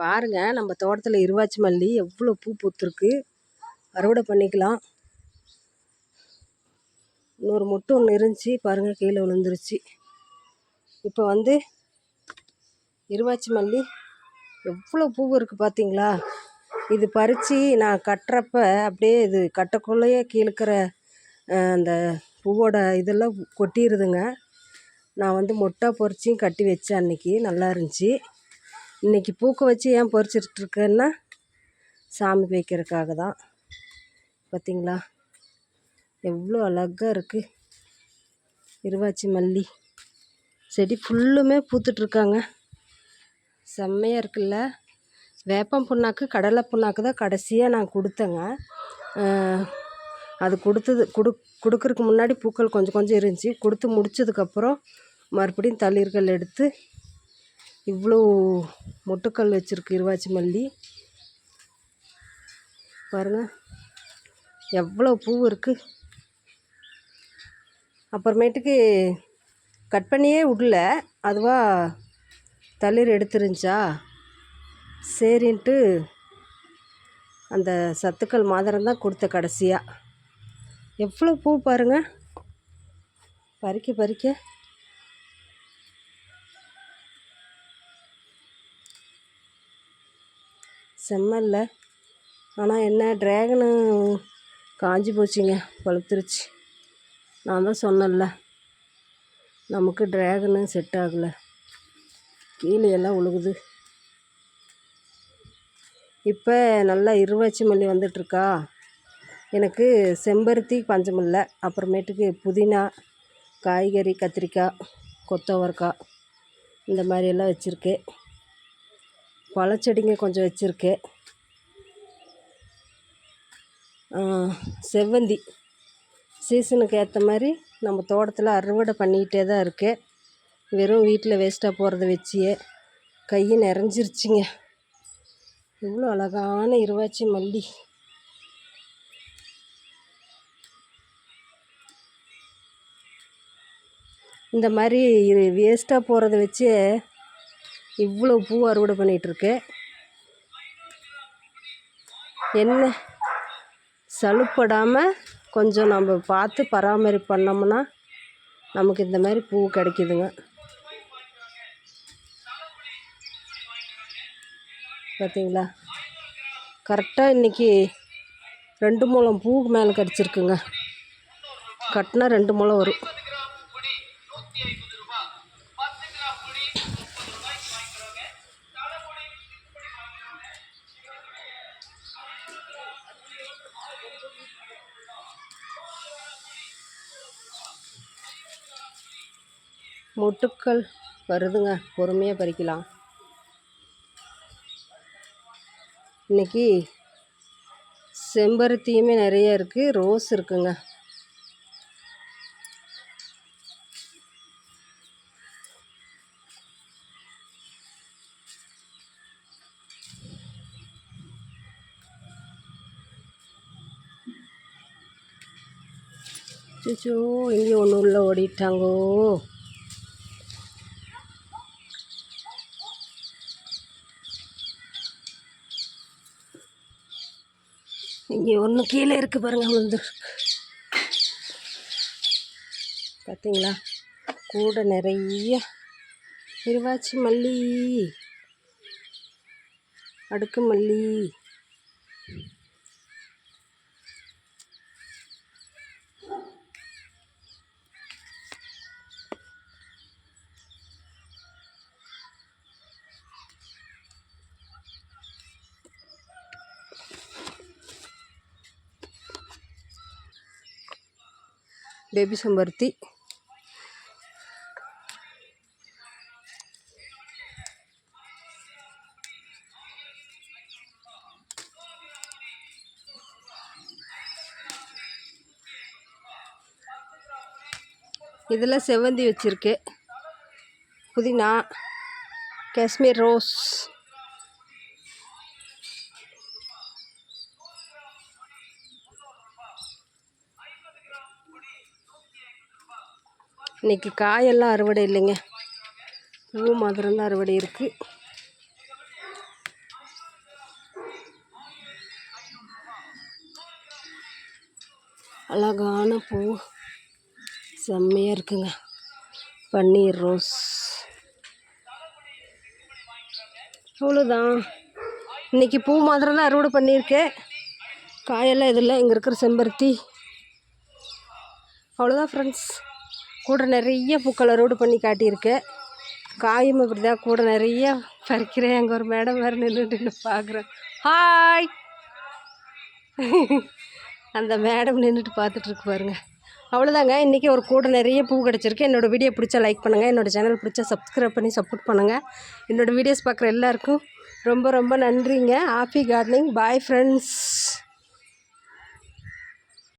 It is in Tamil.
பாருங்கள் நம்ம தோட்டத்தில் இருவாச்சி மல்லி எவ்வளோ பூ பூத்துருக்கு. அறுவடை பண்ணிக்கலாம். இன்னொரு மொட்டு ஒன்று இருந்துச்சு. பாருங்கள் கீழே விழுந்துருச்சு. இப்போ வந்து இருவாச்சி மல்லி எவ்வளோ பூ இருக்குது பார்த்தீங்களா இது பறித்து நான் கட்டுறப்ப அப்படியே இது கட்டக்குள்ளேயே கீழுக்கிற அந்த பூவோட இதெல்லாம் கொட்டிடுதுங்க நான் வந்து மொட்டை பொறிச்சியும் கட்டி வச்சேன் அன்றைக்கி நல்லா இருந்துச்சு. இன்றைக்கி பூக்க வச்சு ஏன் பறிச்சிட்ருக்கேன்னா சாமி வைக்கிறதுக்காக தான். பார்த்திங்களா எவ்வளோ அழகாக இருக்குது இருவாச்சி மல்லி. செடி ஃபுல்லுமே பூத்துட்ருக்காங்க. செம்மையாக இருக்குல்ல? வேப்பம் புண்ணாக்கு கடலை புண்ணாக்கு தான் கடைசியாக நான் கொடுத்தேங்க. அது கொடுத்தது கொடு கொடுக்கறதுக்கு முன்னாடி பூக்கள் கொஞ்சம் கொஞ்சம் இருந்துச்சு. கொடுத்து முடிச்சதுக்கப்புறம் மறுபடியும் தளிர்கள் எடுத்து இவ்வளோ மொட்டுக்கள் வச்சுருக்கு இருவாச்சி மல்லி. பாருங்கள் எவ்வளோ பூ இருக்குது அப்புறமேட்டுக்கு கட் பண்ணியே விடல அதுவாக தளிர் எடுத்துருந்துச்சா. சரின்ட்டு அந்த சத்துக்கள் மாதரம் தான் கொடுத்த கடைசியாக எவ்வளோ பூ பாருங்கள் பறிக்க பறிக்க. செம்மல்ல ஆனால் என்ன ட்ராகனு காஞ்சி போச்சுங்க பழுத்துருச்சு நான் தான் சொன்னேன்ல நமக்கு ட்ராகனு செட் ஆகலை. கீழே எல்லாம் உழுகுது. இப்போ நல்லா இருவாச்சி மல்லி வந்துட்டுருக்கா. எனக்கு செம்பருத்தி பஞ்சமில்ல அப்புறமேட்டுக்கு புதினா காய்கறி கத்திரிக்காய் கொத்தவரக்காய் இந்த மாதிரியெல்லாம் வச்சுருக்கேன். பழச்செடிங்க கொஞ்சம் வச்சுருக்கேன். செவ்வந்தி. சீசனுக்கு ஏற்ற மாதிரி நம்ம தோட்டத்தில் அறுவடை பண்ணிக்கிட்டே தான் இருக்கேன். வெறும் வீட்டில் வேஸ்ட்டாக போகிறத வச்சியே கை நிறைஞ்சிருச்சுங்க. இவ்வளோ அழகான இருவாச்சி மல்லி. இந்த மாதிரி வேஸ்ட்டாக போகிறத வச்சு இவ்வளோ பூ அறுவடை பண்ணிகிட்ருக்கு. என்ன? சலுப்படாமல் கொஞ்சம் நம்ம பார்த்து பராமரிப்பு பண்ணோம்னா நமக்கு இந்த மாதிரி பூ கிடைக்கிதுங்க. பார்த்தீங்களா? கரெக்டாக இன்றைக்கி ரெண்டு மூலம் பூவுக்கு மேலே கிடச்சிருக்குங்க. கட்டினா ரெண்டு மூலம் வரும். மொட்டுக்கள் வருதுங்க. பொறுமையாக பறிக்கலாம். இன்றைக்கி செம்பருத்தியுமே நிறைய இருக்குது ரோஸ் இருக்குங்க. சோ இங்கே ஒன்று உள்ளே ஓடிட்டாங்கோ. இங்கே ஒன்று கீழே இருக்குது பாருங்கள் விழுந்துருக்கு பார்த்தீங்களா கூட நிறைய இருவாச்சி மல்லி அடுக்கு மல்லி. பேபி செம்பருத்தி இதில் செவ்வந்தி வச்சுருக்கு புதினா காஷ்மீர் ரோஸ். இன்றைக்கி காயெல்லாம் அறுவடை இல்லைங்க. பூ மாத்திரம்தான் அறுவடை இருக்குது அழகான பூ. செம்மையாக இருக்குங்க. பன்னீர் ரோஸ். அவ்வளோதான் இன்றைக்கி பூ மாத்திரம் தான் அறுவடை பண்ணியிருக்கேன். காயெல்லாம் இதில் இங்கே இருக்கிற செம்பருத்தி. அவ்வளோதான் ஃப்ரெண்ட்ஸ் கூட நிறைய பூக்கள் அறுவடை பண்ணி காட்டியிருக்கு. காயும் இப்படி தான் கூட நிறைய பறிக்கிறேன். அங்கே ஒரு மேடம் வேறு நின்றுட்டு பார்க்குறேன் ஹாய் அந்த மேடம் நின்றுட்டு பார்த்துட்ருக்கு பாருங்க. அவ்வளோதாங்க இன்றைக்கி ஒரு கூட நிறைய பூ கிடச்சிருக்கு. என்னோடய வீடியோ பிடிச்சா லைக் பண்ணுங்கள் என்னோடய சேனல் பிடிச்சா சப்ஸ்கிரைப் பண்ணி சப்போர்ட் பண்ணுங்கள் என்னோடய வீடியோஸ் பார்க்குற எல்லாருக்கும் ரொம்ப ரொம்ப நன்றிங்க. Happy gardening bye friends